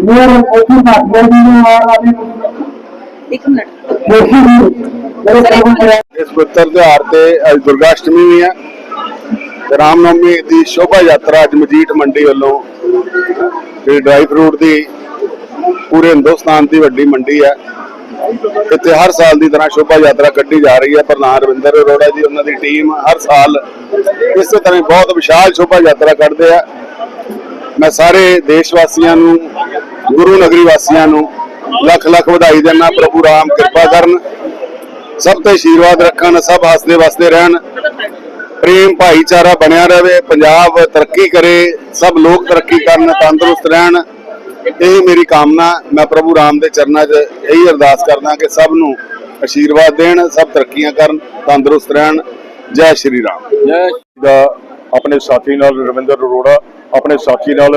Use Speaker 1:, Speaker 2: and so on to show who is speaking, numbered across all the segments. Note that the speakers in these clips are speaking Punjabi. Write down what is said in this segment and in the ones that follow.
Speaker 1: मेरे कोचिंग का ट्रेनिंग और अभी
Speaker 2: ਇੱਕ ਮਿੰਟ
Speaker 1: कोचिंग मेरे कोचिंग का
Speaker 3: ਇਸ ਪਵਿੱਤਰ ਤਿਉਹਾਰ ਤੇ ਅੱਜ ਦੁਰਗਾ ਅਸ਼ਟਮੀ ਵੀ ਹੈ ਤੇ ਰਾਮਨਵਮੀ ਦੀ ਸ਼ੋਭਾ ਯਾਤਰਾ ਅੱਜ ਮਜੀਠ ਮੰਡੀ ਵੱਲੋਂ ਜਿਹੜੀ ਡਰਾਈ ਫਰੂਟ ਦੀ ਪੂਰੇ ਹਿੰਦੁਸਤਾਨ ਦੀ ਵੱਡੀ ਮੰਡੀ ਹੈ ਇੱਥੇ ਹਰ ਸਾਲ ਦੀ ਤਰ੍ਹਾਂ ਸ਼ੋਭਾ ਯਾਤਰਾ ਕੱਢੀ ਜਾ ਰਹੀ ਹੈ ਪ੍ਰਧਾਨ ਰਵਿੰਦਰ ਅਰੋੜਾ ਜੀ ਉਹਨਾਂ ਦੀ ਟੀਮ ਹਰ ਸਾਲ ਇਸੇ ਤਰ੍ਹਾਂ ਹੀ ਬਹੁਤ ਵਿਸ਼ਾਲ ਸ਼ੋਭਾ ਯਾਤਰਾ ਕੱਢਦੇ ਆ ਮੈਂ ਸਾਰੇ ਦੇਸ਼ ਵਾਸੀਆਂ ਨੂੰ ਗੁਰੂ ਨਗਰੀ ਵਾਸੀਆਂ ਨੂੰ ਲੱਖ ਲੱਖ ਵਧਾਈ ਦਿੰਦਾ ਪ੍ਰਭੂ ਰਾਮ ਕਿਰਪਾ ਕਰਨ। ਸਭ ਤੇ ਆਸ਼ੀਰਵਾਦ ਰੱਖਣ ਸਭ ਹੱਸਦੇ ਵਸਦੇ ਰਹਿਣ। ਪ੍ਰੇਮ ਭਾਈਚਾਰਾ ਬਣਿਆ ਰਹੇ ਪੰਜਾਬ ਤਰੱਕੀ ਕਰੇ ਸਭ ਲੋਕ ਤਰੱਕੀ ਕਰਨ ਤੰਦਰੁਸਤ ਰਹਿਣ। ਇਹ ਮੇਰੀ ਕਾਮਨਾ ਮੈਂ ਪ੍ਰਭੂ ਰਾਮ ਦੇ ਚਰਨਾਂ 'ਚ ਇਹੀ ਅਰਦਾਸ ਕਰਦਾ ਕਿ ਸਭ ਨੂੰ ਆਸ਼ੀਰਵਾਦ ਦੇਣ ਸਭ ਤਰੱਕੀਆਂ ਕਰਨ ਤੰਦਰੁਸਤ ਰਹਿਣ। ਜੈ ਸ਼੍ਰੀ ਰਾਮ।
Speaker 4: ਦਾ ਆਪਣੇ ਸਾਥੀ ਨਾਲ ਰਵਿੰਦਰ ਅਰੋੜਾ ਆਪਣੇ ਸਾਥੀ ਨਾਲ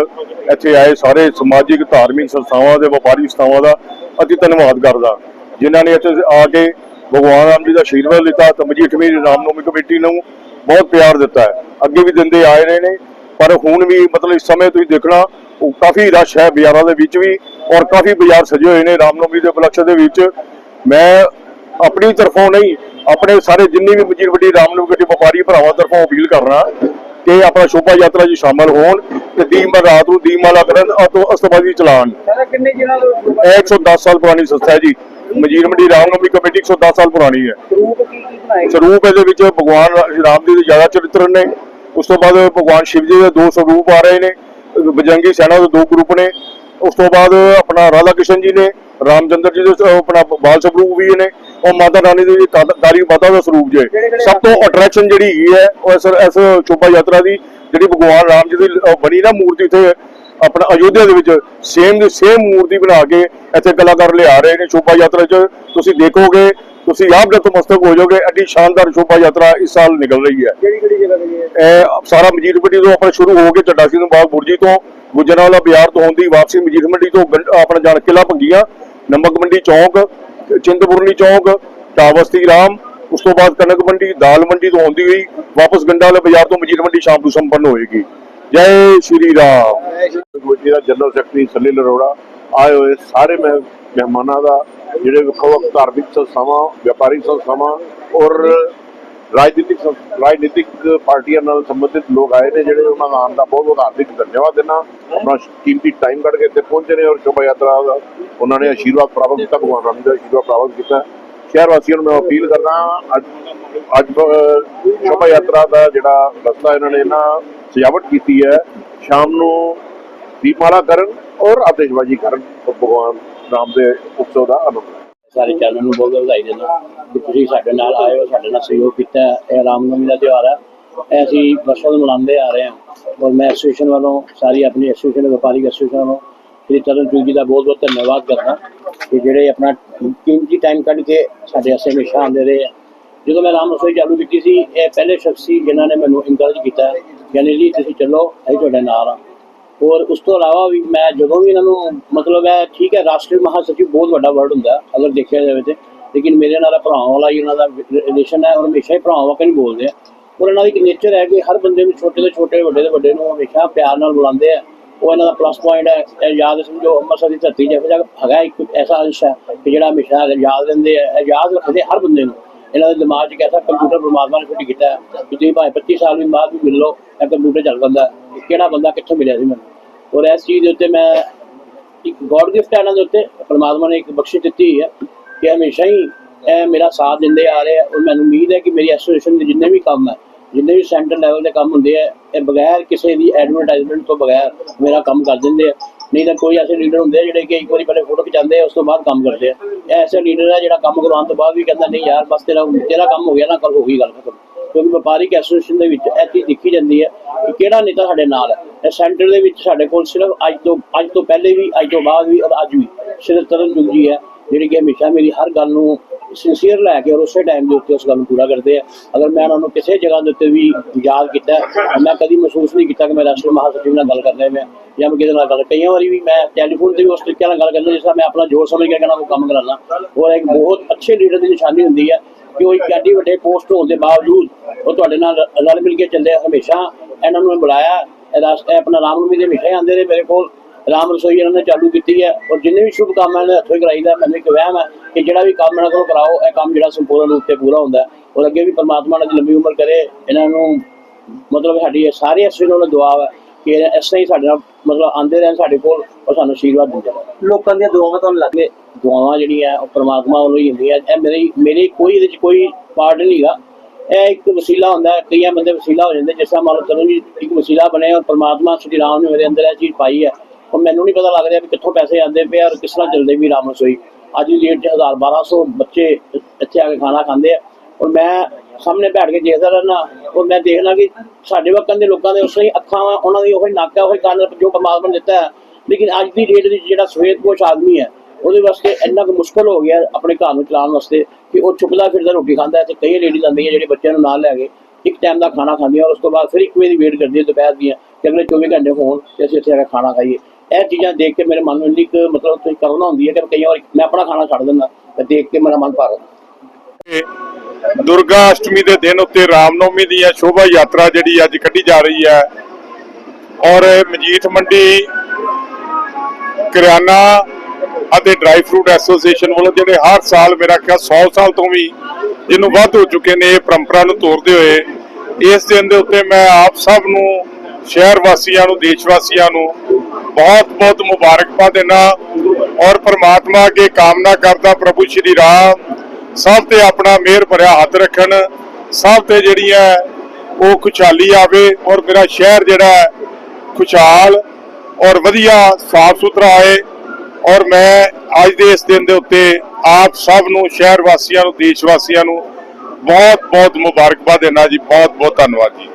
Speaker 4: ਇੱਥੇ ਆਏ ਸਾਰੇ ਸਮਾਜਿਕ, ਧਾਰਮਿਕ ਸੰਸਥਾਵਾਂ ਦੇ, ਵਪਾਰੀ ਸੰਸਥਾਵਾਂ ਦਾ ਅਤੀ ਧੰਨਵਾਦ ਕਰਦਾ। ਜਿਨ੍ਹਾਂ ਨੇ ਇੱਥੇ ਆ ਕੇ ਭਗਵਾਨ ਰਾਮ ਜੀ ਦਾ ਆਸ਼ੀਰਵਾਦ ਲਿੱਤਾ ਤੇ ਮਜੀਠਵੀਂ ਰਾਮਨੌਮੀ ਕਮੇਟੀ ਨੂੰ ਬਹੁਤ ਪਿਆਰ ਦਿੱਤਾ ਹੈ। ਅੱਗੇ ਵੀ ਦਿੰਦੇ ਆਏ ਰਹੇ ਨੇ, ਪਰ ਹੁਣ ਵੀ ਮਤਲਬ ਇਸ ਸਮੇਂ ਤੁਸੀਂ ਦੇਖਣਾ, ਉਹ ਕਾਫੀ ਰਸ਼ ਹੈ ਬਾਜ਼ਾਰਾਂ ਦੇ ਵਿੱਚ ਵੀ ਔਰ ਕਾਫੀ ਬਾਜ਼ਾਰ ਸਜੇ ਹੋਏ ਨੇ ਰਾਮਨੌਮੀ ਦੇ ਉਪਲਕਸ਼ ਦੇ ਵਿੱਚ। ਮੈਂ ਆਪਣੀ ਤਰਫੋਂ ਨਹੀਂ, ਆਪਣੇ ਸਾਰੇ ਜਿੰਨੀ ਵੀ ਮਜੀਰ ਵੱਡੀ ਰਾਮਨੌਮੀ ਦੇ ਵਪਾਰੀ ਭਰਾਵਾਂ ਤਰਫੋਂ ਅਪੀਲ ਕਰਨਾ ਕਿ ਆਪਣਾ ਸ਼ੋਭਾ ਯਾਤਰਾ 'ਚ ਸ਼ਾਮਲ ਹੋਣ ਤੇ ਦੀਪਮਾਲਾ ਰਾਤ ਨੂੰ ਦੀਪਮਾਲਾ ਕਰਨ ਅਤੇ ਅਸਤਬਾਜ਼ੀ ਚਲਾਉਣ।
Speaker 5: ਕਿੰਨੇ ਜਿਨ੍ਹਾਂ ਤੋਂ
Speaker 4: ਇਹ 110 ਸਾਲ ਪੁਰਾਣੀ ਸੰਸਥਾ ਹੈ ਜੀ। ਮਜੀਰ ਮੰਡੀ ਰਾਮਨੌਮੀ ਕਮੇਟੀ 110 ਸਾਲ ਪੁਰਾਣੀ ਹੈ।
Speaker 5: ਰੂਪ ਕੀ ਕੀ
Speaker 4: ਸਰੂਪ ਇਹਦੇ ਵਿੱਚ ਭਗਵਾਨ ਰਾਮ ਜੀ ਦੇ ਜ਼ਿਆਦਾ ਚਰਿੱਤਰ ਨੇ। ਉਸ ਤੋਂ ਬਾਅਦ ਭਗਵਾਨ ਸ਼ਿਵ ਜੀ ਦੇ ਦੋ ਸਰੂਪ ਆ ਰਹੇ ਨੇ। ਬਜਰੰਗੀ ਸੈਨਾ ਦੇ ਦੋ ਗਰੁੱਪ ਨੇ। ਉਸ ਤੋਂ ਬਾਅਦ ਆਪਣਾ ਰਾਧਾ ਕ੍ਰਿਸ਼ਨ ਜੀ ਨੇ। ਰਾਮਚੰਦਰ ਜੀ ਦੇ ਆਪਣਾ ਬਾਲ ਸਰੂਪ ਵੀ ਨੇ ਉਹ ਮਾਤਾ ਰਾਣੀ ਦੇ ਕਾਲੀ ਮਾਤਾ ਦਾ ਸਰੂਪ ਜੇ। ਸਭ ਤੋਂ ਅਟਰੈਕਸ਼ਨ ਜਿਹੜੀ ਹੈਗੀ ਹੈ ਉਹ ਇਸ ਇਸ ਸ਼ੋਭਾ ਯਾਤਰਾ ਦੀ ਜਿਹੜੀ ਭਗਵਾਨ ਰਾਮ ਜੀ ਦੀ ਬਣੀ ਨਾ ਮੂਰਤੀ ਇੱਥੇ ਆਪਣਾ ਅਯੋਧਿਆ ਦੇ ਵਿੱਚ ਸੇਮ ਦੀ ਸੇਮ ਮੂਰਤੀ ਬਣਾ ਕੇ ਇੱਥੇ ਕਲਾਕਾਰ ਲਿਆ ਰਹੇ ਨੇ ਸ਼ੋਭਾ ਯਾਤਰਾ 'ਚ। ਤੁਸੀਂ ਦੇਖੋਗੇ ਤੁਸੀਂ ਆਪ ਨਤਮਸਤਕ ਹੋ ਜਾਓਗੇ ਐਡੀ ਸ਼ਾਨਦਾਰ ਸ਼ੋਭਾ ਯਾਤਰਾ ਇਸ ਸਾਲ ਨਿਕਲ ਰਹੀ ਹੈ।
Speaker 5: ਕਿਹੜੀ ਕਿਹੜੀ ਜਗ੍ਹਾ ਤੇ ਹੈ
Speaker 4: ਇਹ ਸਾਰਾ ਮਜੀਦ ਮੰਡੀ ਤੋਂ ਆਪਣਾ ਸ਼ੁਰੂ ਹੋ ਕੇ ਚੱਡਾ ਸਿੰਘ ਬਾਗ ਬੁਰਜੀ ਤੋਂ ਗੁਜਰਾਵਾਲਾ ਬਾਜ਼ਾਰ ਤੋਂ ਹੁੰਦੀ ਵਾਪਸੀ ਮਜੀਦ ਮੰਡੀ ਤੋਂ ਆਪਣਾ ਜਾਣ ਕਿਲਾ ਭੰਗੀਆਂ ਨਮਕ ਮੰਡੀ ਚੌਂਕ, ਚਿੰਤਪੁਰਨੀ ਚੌਂਕ, ਟਾਵਸਤੀ ਰਾਮ, ਉਸ ਤੋਂ ਬਾਅਦ ਕਣਕ ਮੰਡੀ, ਦਾਲ ਮੰਡੀ ਤੋਂ ਆਉਂਦੀ ਹੋਈ, ਵਾਪਸ ਗੰਡਾ ਵਾਲੇ ਬਾਜ਼ਾਰ ਤੋਂ ਮਜੀਦ ਮੰਡੀ ਸ਼ਾਮ ਨੂੰ ਸੰਪੰਨ ਹੋਏਗੀ। ਜੈ ਸ਼੍ਰੀ ਰਾਮ।
Speaker 6: ਕਮੇਟੀ ਦਾ ਜਨਰਲ ਸੈਕਟਰੀ ਸਲੀਲ ਅਰੋੜਾ ਆਏ ਹੋਏ ਸਾਰੇ ਮਹਿ- ਮਹਿਮਾਨਾਂ ਦਾ, ਜਿਹੜੇ ਵੱਖ ਵੱਖ ਧਾਰਮਿਕ ਸੰਸਥਾਵਾਂ ਵਪਾਰਿਕ ਸੰਸਥਾਵਾਂ ਔਰ ਰਾਜਨੀਤਿਕ ਰਾਜਨੀਤਿਕ ਪਾਰਟੀਆਂ ਨਾਲ ਸੰਬੰਧਿਤ ਲੋਕ ਆਏ ਨੇ, ਜਿਹੜੇ ਉਹਨਾਂ ਦਾ ਆਉਣ ਦਾ ਬਹੁਤ ਬਹੁਤ ਹਾਰਦਿਕ ਧੰਨਵਾਦ ਦਿੰਦਾ। ਆਪਣਾ ਕੀਮਤੀ ਟਾਈਮ ਕੱਢ ਕੇ ਇੱਥੇ ਪਹੁੰਚੇ ਨੇ ਔਰ ਸ਼ੋਭਾ ਯਾਤਰਾ ਦਾ। ਉਹਨਾਂ ਨੇ ਆਸ਼ੀਰਵਾਦ ਪ੍ਰਾਪਤ ਕੀਤਾ, ਭਗਵਾਨ ਰਾਮ ਜੀ ਦਾ ਆਸ਼ੀਰਵਾਦ ਪ੍ਰਾਪਤ ਕੀਤਾ। ਸ਼ਹਿਰ ਵਾਸੀਆਂ ਨੂੰ ਮੈਂ ਅਪੀਲ ਕਰਦਾ ਅੱਜ ਅੱਜ ਸ਼ੋਭਾ ਯਾਤਰਾ ਦਾ ਜਿਹੜਾ ਰਸਤਾ ਇਹਨਾਂ ਨੇ ਨਾ ਸਜਾਵਟ ਕੀਤੀ ਹੈ, ਸ਼ਾਮ ਨੂੰ ਦੀਪਮਾਲਾ ਕਰਨ ਔਰ ਆਤਿਸ਼ਬਾਜ਼ੀ ਕਰਨ ਭਗਵਾਨ ਰਾਮ ਦੇ ਉਤਸਵ ਦਾ ਆਨੰਦ
Speaker 7: ਸਾਰੇ ਚੈਨਲ ਨੂੰ ਬਹੁਤ ਬਹੁਤ ਵਧਾਈ ਦਿੰਦਾ ਕਿ ਤੁਸੀਂ ਸਾਡੇ ਨਾਲ ਆਏ ਹੋ, ਸਾਡੇ ਨਾਲ ਸਹਿਯੋਗ ਕੀਤਾ ਇਹ ਰਾਮ ਰਾਮਨਵਮੀ ਦਾ ਤਿਉਹਾਰ ਹੈ। ਅਸੀਂ ਵਰषों ਤੋਂ ਮਨਾਉਂਦੇ ਆ ਰਹੇ ਹਾਂ। ਔਰ ਮੈਂ ਐਸੋਸੀਏਸ਼ਨ ਵੱਲੋਂ ਸਾਰੀ ਆਪਣੀ ਐਸੋਸੀਏਸ਼ਨ ਵਪਾਰੀ ਐਸੋਸੀਏਸ਼ਨ ਵੱਲੋਂ ਸ੍ਰੀ ਤਰਨਜੀਤ ਜੀ ਦਾ ਬਹੁਤ ਬਹੁਤ ਧੰਨਵਾਦ ਕਰਦਾ ਕਿ ਜਿਹੜੇ ਆਪਣਾ ਕੀਮਤੀ ਟਾਈਮ ਕੱਢ ਕੇ ਸਾਡੇ ਵਾਸਤੇ ਹਮੇਸ਼ਾ ਆਉਂਦੇ ਰਹੇ ਆ। ਜਦੋਂ ਮੈਂ ਰਾਮ ਰਸੋਈ ਚਾਲੂ ਕੀਤੀ ਸੀ, ਇਹ ਪਹਿਲੇ ਸ਼ਖਸ ਸੀ ਜਿਨ੍ਹਾਂ ਨੇ ਮੈਨੂੰ ਇਨਕਰੇਜ ਕੀਤਾ ਯਾਨੀ ਜੀ, ਤੁਸੀਂ ਚੱਲੋ, ਅਸੀਂ ਤੁਹਾਡੇ ਨਾਲ ਆ। ਔਰ ਉਸ ਤੋਂ ਇਲਾਵਾ ਵੀ ਮੈਂ ਜਦੋਂ ਵੀ ਇਹਨਾਂ ਨੂੰ ਮਤਲਬ ਹੈ, ਠੀਕ ਹੈ, ਰਾਸ਼ਟਰੀ ਮਹਾਸਚਿਵ ਬਹੁਤ ਵੱਡਾ ਵਰਡ ਹੁੰਦਾ, ਅਗਰ ਦੇਖਿਆ ਜਾਵੇ ਤੇ। ਲੇਕਿਨ ਮੇਰੇ ਨਾਲ ਭਰਾਵਾਂ ਵਾਲਾ ਹੀ ਉਹਨਾਂ ਦਾ ਰਿਲੇਸ਼ਨ ਹੈ, ਔਰ ਹਮੇਸ਼ਾ ਹੀ ਭਰਾਵਾਂ ਵਾਂਗ ਹੀ ਬੋਲਦੇ ਆ। ਔਰ ਇਹਨਾਂ ਦੀ ਇੱਕ ਨੇਚਰ ਹੈ ਕਿ ਹਰ ਬੰਦੇ ਨੂੰ ਛੋਟੇ ਤੋਂ ਛੋਟੇ, ਵੱਡੇ ਤੋਂ ਵੱਡੇ ਨੂੰ ਹਮੇਸ਼ਾ ਪਿਆਰ ਨਾਲ ਬੁਲਾਉਂਦੇ ਆ। ਉਹ ਇਹਨਾਂ ਦਾ ਪਲੱਸ ਪੁਆਇੰਟ ਹੈ। ਇਹ ਯਾਦ ਸਮਝੋ, ਅੰਮ੍ਰਿਤਸਰ ਦੀ ਧਰਤੀ ਜਿਹੋ ਜਿਹਾ ਹੈਗਾ ਇੱਕ ਐਸਾ ਅੰਸ਼ ਹੈ ਕਿ ਜਿਹੜਾ ਹਮੇਸ਼ਾ ਯਾਦ ਰਹਿੰਦੇ ਆ, ਇਹ ਯਾਦ ਰੱਖਦੇ ਹਰ ਬੰਦੇ ਨੂੰ। ਇਹਨਾਂ ਦੇ ਦਿਮਾਗ 'ਚ ਇੱਕ ਐਸਾ ਕੰਪਿਊਟਰ ਪਰਮਾਤਮਾ ਨੇ ਫਿੱਟ ਕੀਤਾ ਹੈ ਕਿ ਤੁਸੀਂ ਭਾਵੇਂ 25 ਸਾਲ ਵੀ ਬਾਅਦ ਵੀ ਮਿਲ ਲਓ, ਇਹ ਕੰਪਿਊਟਰ ਚੱਲ ਪੈਂਦਾ ਕਿਹੜਾ ਬੰਦਾ ਕਿੱਥੋਂ ਮਿਲਿਆ ਸੀ ਮੈਨੂੰ? ਔਰ ਇਸ ਚੀਜ਼ ਦੇ ਉੱਤੇ ਮੈਂ ਇੱਕ ਗੋਡ ਗਿਫਟ ਹੈ ਇਹਨਾਂ ਦੇ ਉੱਤੇ। ਪਰਮਾਤਮਾ ਨੇ ਇੱਕ ਬਖਸ਼ਿਸ਼ ਦਿੱਤੀ ਹੈ ਕਿ ਹਮੇਸ਼ਾ ਹੀ ਇਹ ਮੇਰਾ ਸਾਥ ਦਿੰਦੇ ਆ ਰਹੇ ਆ। ਔਰ ਮੈਨੂੰ ਉਮੀਦ ਹੈ ਕਿ ਮੇਰੀ ਐਸੋਸੀਏਸ਼ਨ ਦੇ ਜਿੰਨੇ ਵੀ ਕੰਮ ਹੈ ਜਿੰਨੇ ਵੀ ਸੈਂਟਰ ਲੈਵਲ ਦੇ ਕੰਮ ਹੁੰਦੇ ਆ, ਇਹ ਬਗੈਰ ਕਿਸੇ ਦੀ ਐਡਵਰਟਾਈਜ਼ਮੈਂਟ ਤੋਂ ਬਗੈਰ ਮੇਰਾ ਕੰਮ ਕਰ ਦਿੰਦੇ ਆ। ਨਹੀਂ ਤਾਂ ਕੋਈ ਐਸੇ ਲੀਡਰ ਹੁੰਦੇ ਆ ਜਿਹੜੇ ਕਿ ਇੱਕ ਵਾਰੀ ਪਹਿਲੇ ਫੋਟੋ ਖਿਚਾਉਂਦੇ ਆ, ਉਸ ਤੋਂ ਬਾਅਦ ਕੰਮ ਕਰਦੇ ਆ। ਇਹ ਐਸੇ ਲੀਡਰ ਹੈ ਜਿਹੜਾ ਕੰਮ ਕਰਵਾਉਣ ਤੋਂ ਬਾਅਦ ਵੀ ਕਹਿੰਦਾ, ਨਹੀਂ ਯਾਰ, ਬਸ ਤੇਰਾ ਤੇਰਾ ਕੰਮ ਹੋ ਗਿਆ, ਨਾ ਕੱਲ ਹੋ ਗਈ ਗੱਲ ਖਤਮ। ਕਿਉਂਕਿ ਵਪਾਰਿਕ ਐਸੋਸੀਏਸ਼ਨ ਦੇ ਵਿੱਚ ਇਹ ਚੀਜ਼ ਦੇਖੀ ਜਾਂਦੀ ਹੈ ਕਿ ਕਿਹੜਾ ਨੇਤਾ ਸਾਡੇ ਨਾਲ ਹੈ ਇਹ ਸੈਂਟਰ ਦੇ ਵਿੱਚ ਸਾਡੇ ਕੋਲ ਸਿਰਫ ਅੱਜ ਤੋਂ ਅੱਜ ਤੋਂ ਪਹਿਲੇ ਵੀ, ਅੱਜ ਤੋਂ ਬਾਅਦ ਵੀ ਔਰ ਅੱਜ ਵੀ ਸਿਰਫ ਤਰਨਜੁਗ ਜੀ ਹੈ ਜਿਹੜੀ ਕਿ ਹਮੇਸ਼ਾ ਮੇਰੀ ਹਰ ਗੱਲ ਨੂੰ ਸਿੰਸੀਅਰ ਲੈ ਕੇ ਔਰ ਉਸੇ ਟਾਈਮ ਦੇ ਉੱਤੇ ਉਸ ਗੱਲ ਨੂੰ ਪੂਰਾ ਕਰਦੇ ਆ। ਅਗਰ ਮੈਂ ਉਹਨਾਂ ਨੂੰ ਕਿਸੇ ਜਗ੍ਹਾ ਦੇ ਉੱਤੇ ਵੀ ਯਾਦ ਕੀਤਾ ਮੈਂ ਕਦੀ ਮਹਿਸੂਸ ਨਹੀਂ ਕੀਤਾ ਕਿ ਮੈਂ ਰਾਸ਼ਟਰੀ ਮਹਾਸਚਿਵ ਨਾਲ ਗੱਲ ਕਰ ਰਿਹਾ ਮੈਂ ਜਾਂ ਮੈਂ ਕਿਸੇ ਨਾਲ ਗੱਲ ਕਈਆਂ ਵਾਰੀ ਵੀ ਮੈਂ ਟੈਲੀਫੋਨ ਤੇ ਵੀ ਉਸ ਤਰੀਕੇ ਨਾਲ ਗੱਲ ਕਰਦਾ ਜਿਸ ਤਰ੍ਹਾਂ ਮੈਂ ਆਪਣਾ ਜੋਰ ਸਮਝ ਕੇ ਕਹਿਣਾ ਉਹ ਕੰਮ ਕਰਾਉਣਾ ਔਰ ਇੱਕ ਬਹੁਤ ਅੱਛੇ ਲੀਡਰ ਦੀ ਨਿਸ਼ਾਨੀ ਹੁੰਦੀ ਹੈ ਕਿ ਉਹ ਇੱਕ ਐਡੀ ਵੱਡੇ ਪੋਸਟ ਹੋਣ ਦੇ ਬਾਵਜੂਦ ਉਹ ਤੁਹਾਡੇ ਨਾਲ ਰਲ ਮਿਲ ਕੇ ਚੱਲੇ ਹਮੇਸ਼ਾ। ਇਹਨਾਂ ਨੂੰ ਬੁਲਾਇਆ, ਇਹ ਰਾਸ- ਇਹ ਆਪਣਾ ਰਾਮਨਵਮੀ ਦੇ ਹਮੇਸ਼ਾ ਹੀ ਆਉਂਦੇ ਨੇ ਮੇਰੇ ਕੋਲ। ਰਾਮ ਰਸੋਈ ਇਹਨਾਂ ਨੇ ਚਾਲੂ ਕੀਤੀ ਹੈ ਔਰ ਜਿੰਨੇ ਵੀ ਸ਼ੁਭ ਕੰਮ ਇਹਨਾਂ ਦੇ ਹੱਥੋਂ ਹੀ ਕਰਾਈਦਾ ਮੈਨੂੰ ਇੱਕ ਵਹਿਮ ਹੈ ਕਿ ਜਿਹੜਾ ਵੀ ਕੰਮ ਇਹਨਾਂ ਕੋਲ ਕਰਾਓ ਇਹ ਕੰਮ ਜਿਹੜਾ ਸੰਪੂਰਨ ਰੂਪ ਤੇ ਪੂਰਾ ਹੁੰਦਾ ਔਰ ਅੱਗੇ ਵੀ ਪਰਮਾਤਮਾ ਦੀ ਲੰਬੀ ਉਮਰ ਕਰੇ ਇਹਨਾਂ ਨੂੰ ਮਤਲਬ ਸਾਡੀ ਇਹ ਸਾਰੇ ਅਸਰ ਨੂੰ ਦੁਆ ਹੈ ਕਿ ਇਸ ਤਰ੍ਹਾਂ ਹੀ ਸਾਡੇ ਨਾਲ ਮਤਲਬ ਆਉਂਦੇ ਰਹਿਣ ਸਾਡੇ ਕੋਲ ਔਰ ਸਾਨੂੰ ਆਸ਼ੀਰਵਾਦ ਦਿੰਦੇ ਰਹਿਣ।
Speaker 5: ਲੋਕਾਂ ਦੀਆਂ ਦੁਆਵਾਂ ਤੁਹਾਨੂੰ ਲੱਗ
Speaker 7: ਕਿ ਦੁਆਵਾਂ ਜਿਹੜੀਆਂ ਉਹ ਪਰਮਾਤਮਾ ਵੱਲੋਂ ਹੀ ਹੁੰਦੀਆਂ ਇਹ ਮੇਰੀ ਮੇਰੀ ਕੋਈ ਇਹਦੇ ਚ ਕੋਈ ਪਾਰਟ ਨਹੀਂ ਹੈਗਾ। ਇਹ ਇੱਕ ਵਸੀਲਾ ਹੁੰਦਾ ਹੈ ਕਈਆਂ ਬੰਦੇ ਵਸੀਲਾ ਹੋ ਜਾਂਦੇ ਜਿਸ ਤਰ੍ਹਾਂ ਮੰਨ ਲਓ ਚਲੋ ਜੀ ਇੱਕ ਵਸੀਲਾ ਬਣਿਆ ਔਰ ਪਰਮਾਤਮਾ ਸ਼੍ਰੀ ਰਾਮ ਨੇ ਮੇਰੇ ਅੰਦਰ ਇਹ ਚੀਜ਼ ਪਾਈ ਹੈ। ਔਰ ਮੈਨੂੰ ਨਹੀਂ ਪਤਾ ਲੱਗ ਰਿਹਾ ਵੀ ਕਿੱਥੋਂ ਪੈਸੇ ਆਉਂਦੇ ਪਏ ਔਰ ਕਿਸ ਤਰ੍ਹਾਂ ਚੱਲਦੇ ਵੀ ਰਾਮ ਰਸੋਈ ਅੱਜ ਦੀ ਡੇਟ 'ਚ 1000 1200 ਬੱਚੇ ਇੱਥੇ ਆ ਕੇ ਖਾਣਾ ਖਾਂਦੇ ਆ। ਔਰ ਮੈਂ ਸਾਹਮਣੇ ਬੈਠ ਕੇ ਦੇਖਦਾ ਰਹਿਣਾ ਔਰ ਮੈਂ ਦੇਖਣਾ ਕਿ ਸਾਡੇ ਵਕਨ ਦੇ ਲੋਕਾਂ ਦੇ ਉਸ ਤਰ੍ਹਾਂ ਹੀ ਅੱਖਾਂ ਵਾ ਉਹਨਾਂ ਦੀ ਉਹੀ ਨੱਕ, ਉਹ ਉਹੀ ਕੰਨ ਜੋ ਪਰਮਾਤਮਾ ਨੇ ਦਿੱਤਾ। ਹੈ ਲੇਕਿਨ ਅੱਜ ਦੀ ਡੇਟ ਵਿੱਚ ਜਿਹੜਾ ਸਵੇਤਪੋਸ਼ ਆਦਮੀ ਹੈ, ਉਹਦੇ ਵਾਸਤੇ ਇੰਨਾ ਕੁ ਮੁਸ਼ਕਲ ਹੋ ਗਿਆ ਆਪਣੇ ਘਰ ਨੂੰ ਚਲਾਉਣ ਵਾਸਤੇ ਕਿ ਉਹ ਚੁੱਕਦਾ ਫਿਰਦਾ ਰੋਟੀ ਖਾਂਦਾ ਹੈ ਤੇ ਕਈ ਲੇਡੀਜ਼ ਆਉਂਦੀਆਂ ਜਿਹੜੇ ਬੱਚਿਆਂ ਨੂੰ ਨਾਲ ਲੈ ਕੇ ਇੱਕ ਟਾਈਮ ਦਾ ਖਾਣਾ ਖਾਂਦੀਆਂ ਔਰ ਉਸ ਤੋਂ ਬਾਅਦ ਫਿਰ ਇੱਕ ਵਜੇ ਦੀ ਵੇਟ ਹੈ ਦੁਪਹਿਰ ਦੀਆਂ ਕਿ ਅਗਲੇ 24 ਘੰਟੇ ਹੋਣ ਤੇ ਅਸੀਂ ਇੱਥੇ ਆ ਕੇ ਖਾਣਾ ਖਾਈਏ। ਇਹ ਚੀਜ਼ਾਂ ਦੇਖ ਕੇ ਮੇਰੇ ਮਨ ਨੂੰ ਇੰਨੀ ਕੁ ਮਤਲਬ ਤੁਸੀਂ ਕਰਨਾ ਹੁੰਦੀ ਹੈ ਕਿ ਕਈ ਵਾਰ ਮੈਂ ਆਪਣਾ ਖਾਣਾ ਛੱਡ ਦਿੰਦਾ, ਤੇ ਦੇਖ ਕੇ ਮੇਰਾ ਮਨ ਭਰ ਜਾਂਦਾ।
Speaker 8: ਦੁਰਗਾ ਅਸ਼ਟਮੀ ਦੇ ਦਿਨ ਉੱਤੇ ਰਾਮਨੌਮੀ ਦੀ ਇਹ ਸ਼ੋਭਾ ਯਾਤਰਾ ਜਿਹੜੀ ਅੱਜ ਕੱਢੀ ਜਾ ਰਹੀ ਹੈ, ਔਰ ਮਜੀਠ ਮੰਡੀ, ਕਰਿਆਨਾ ਅਤੇ ਡਰਾਈ ਫਰੂਟ ਐਸੋਸੀਏਸ਼ਨ ਵੱਲੋਂ ਜਿਹੜੇ ਹਰ ਸਾਲ ਮੇਰਾ ਖਿਆਲ 100 ਸਾਲ ਤੋਂ ਵੀ ਜਿਹਨੂੰ ਵੱਧ ਹੋ ਚੁੱਕੇ ਨੇ ਇਹ ਪਰੰਪਰਾ ਨੂੰ ਤੋਰਦੇ ਹੋਏ, ਇਸ ਦਿਨ ਦੇ ਉੱਤੇ ਮੈਂ ਆਪ ਸਭ ਨੂੰ, ਸ਼ਹਿਰ ਵਾਸੀਆਂ ਨੂੰ, ਦੇਸ਼ ਵਾਸੀਆਂ ਨੂੰ ਬਹੁਤ ਬਹੁਤ ਮੁਬਾਰਕਬਾਦ ਦੇਣਾ ਔਰ ਪ੍ਰਮਾਤਮਾ ਅੱਗੇ ਕਾਮਨਾ ਕਰਦਾ ਪ੍ਰਭੂ ਸ਼੍ਰੀ ਰਾਮ। ਸਭ ਤੇ ਆਪਣਾ ਮਿਹਰ ਭਰਿਆ ਹੱਥ ਰੱਖਣ। ਸਭ ਤੇ ਜਿਹੜੀ ਹੈ ਉਹ ਖੁਸ਼ਹਾਲੀ ਆਵੇ ਔਰ ਮੇਰਾ ਸ਼ਹਿਰ ਜਿਹੜਾ ਹੈ ਖੁਸ਼ਹਾਲ ਔਰ ਵਧੀਆ ਸਾਫ਼ ਸੁਥਰਾ ਆਏ। ਔਰ ਮੈਂ ਅੱਜ ਦੇ ਇਸ ਦਿਨ ਦੇ ਉੱਤੇ ਆਪ ਸਭ ਨੂੰ, ਸ਼ਹਿਰ ਵਾਸੀਆਂ ਨੂੰ, ਦੇਸ਼ ਵਾਸੀਆਂ ਨੂੰ ਬਹੁਤ ਬਹੁਤ ਮੁਬਾਰਕਬਾਦ ਦੇਣਾ ਜੀ। ਬਹੁਤ ਬਹੁਤ ਧੰਨਵਾਦ ਜੀ।